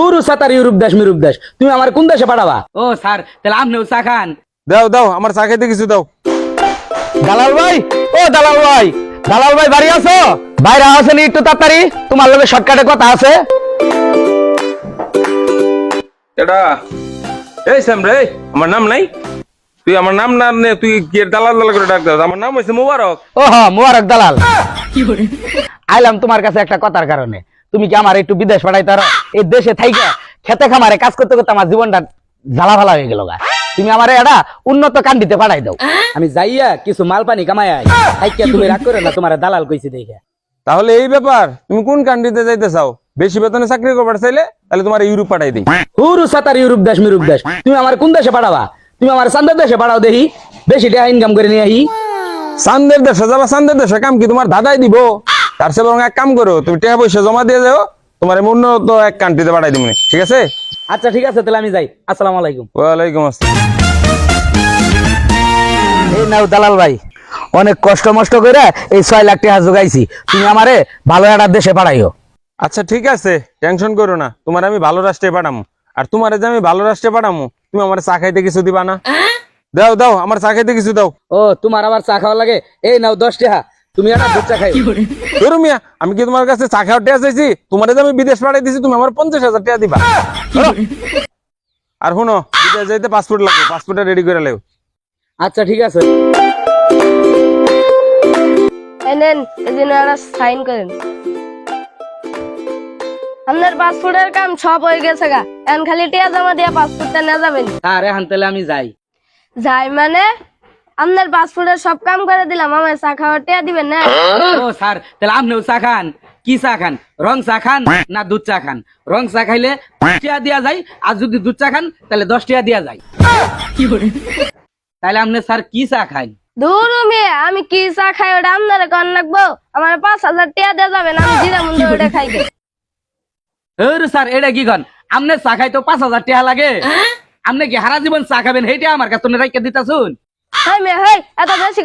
পুরু সাতার ইউরোপ দেশ মিরুপ দেশ। তুমি আমার কোন দেশে পাঠাবা? ও স্যার তাহলে আপনিও চা খান। দাও দাও আমার চা কিছু দাও। দালাল ভাই? ও দালাল ভাই। দালাল ভাই বাড়ি আছো? বাইরে একটু তাড়াতাড়ি। তোমার লগে শর্টকাটে কথা আছে। এটা এই শ্যাম রে আমার নাম নাই? তুই আমার নাম না নে তুই কি দালাল দালাল করে ডাক দাও? আমার নাম হইছে মুবারক। ও হ মুবারক দালাল। আইলাম তোমার কাছে একটা কথার কারণে। তুমি কি আমার একটু বিদেশ পাঠাই তার এই দেশে থাইকা খেতে খামারে কাজ করতে করতে আমার জীবনটা জ্বালা ভালা হয়ে গেল গা। তুমি আমার এটা উন্নত কান্ডিতে পাঠাই দাও। আমি যাইয়া কিছু মাল পানি কামাই আই। তুমি রাগ করে না তোমার দালাল কইছি দেখে। তাহলে এই ব্যাপার তুমি কোন কান্ট্রিতে যাইতে চাও? বেশি বেতনে চাকরি করবার চাইলে তাহলে তোমার ইউরোপ পাঠাই দিই। হুরু সাতার ইউরোপ দেশ মিরুপ দেশ। তুমি আমার কোন দেশে পাঠাবা? তুমি আমার সান্দের দেশে পাঠাও দেখি। বেশি টাকা ইনকাম করে নিয়ে আহি। চান্দের দেশে যাবা চান্দের দেশে কাম কি তোমার দাদাই দিব? তার সে বরং এক কাম করো তুমি টাকা পয়সা জমা দিয়ে যাও তোমার এমন উন্নত এক কান্ট্রিতে পাঠাই দিব ঠিক আছে? আচ্ছা ঠিক আছে তাহলে আমি যাই। আসসালামু আলাইকুম। ওয়ালাইকুম আসসালাম। এই নাও দালাল ভাই অনেক কষ্ট মষ্ট করে এই ছয় লাখ টাকা জোগাইছি। তুমি আমারে ভালো একটা দেশে পাঠাইও। আচ্ছা ঠিক আছে টেনশন করো না তোমার আমি ভালো রাষ্ট্রে পাঠামু। আর তোমার যে আমি ভালো রাষ্ট্রে পাঠামু তুমি আমার চা খাইতে কিছু দিবা না? দাও দাও আমার চা খাইতে কিছু দাও। ও তোমার আবার চা খাওয়া লাগে? এই নাও দশ টাকা। তুমি একটা দুধ চা খাই ধরো মিয়া আমি কি তোমার কাছে চা খাওয়ার টাকা চাইছি? তোমার আমি বিদেশ পাঠাই দিছি তুমি আমার পঞ্চাশ হাজার টাকা দিবা। আর শুনো বিদেশ যাইতে পাসপোর্ট লাগবে পাসপোর্টটা রেডি করে লেও। আচ্ছা ঠিক আছে। এই এদিন একটা সাইন করেন। আপনার পাসপোর্টের কাম সব হয়ে গেছে গা। এখন খালি টিয়া জমা দিয়ে পাসপোর্টটা নিয়ে যাবেন। আরে হান আমি যাই। যাই মানে? আপনার পাসপোর্টের সব কাম করে দিলাম আমার চা খাওয়ার টিয়া দিবেন না? ও স্যার তাহলে আপনিও চা খান। কি চা খান? রং চা খান না দুধ চা খান? রং চা খাইলে টাকা দেওয়া যায় আর যদি দুধ চা খান তাহলে দশ টাকা দেওয়া যায়। তাহলে আপনি স্যার কি চা খান? দূর মেয়ে আমি কি চা খাই ওটা আপনার কন লাগবো? আমার পাঁচ হাজার টিয়া দিয়ে যাবেন আমি জিরা মুন্ডে ওটা খাই গে এর স্যার এটা কি কন? আপনি চা খাই তো পাঁচ হাজার টাকা লাগে। আপনি কি হারা জীবন চা খাবেন? সেইটা আমার কাছে রাইকে দিতা শুন হাই মেয়ে হাই এত বেশি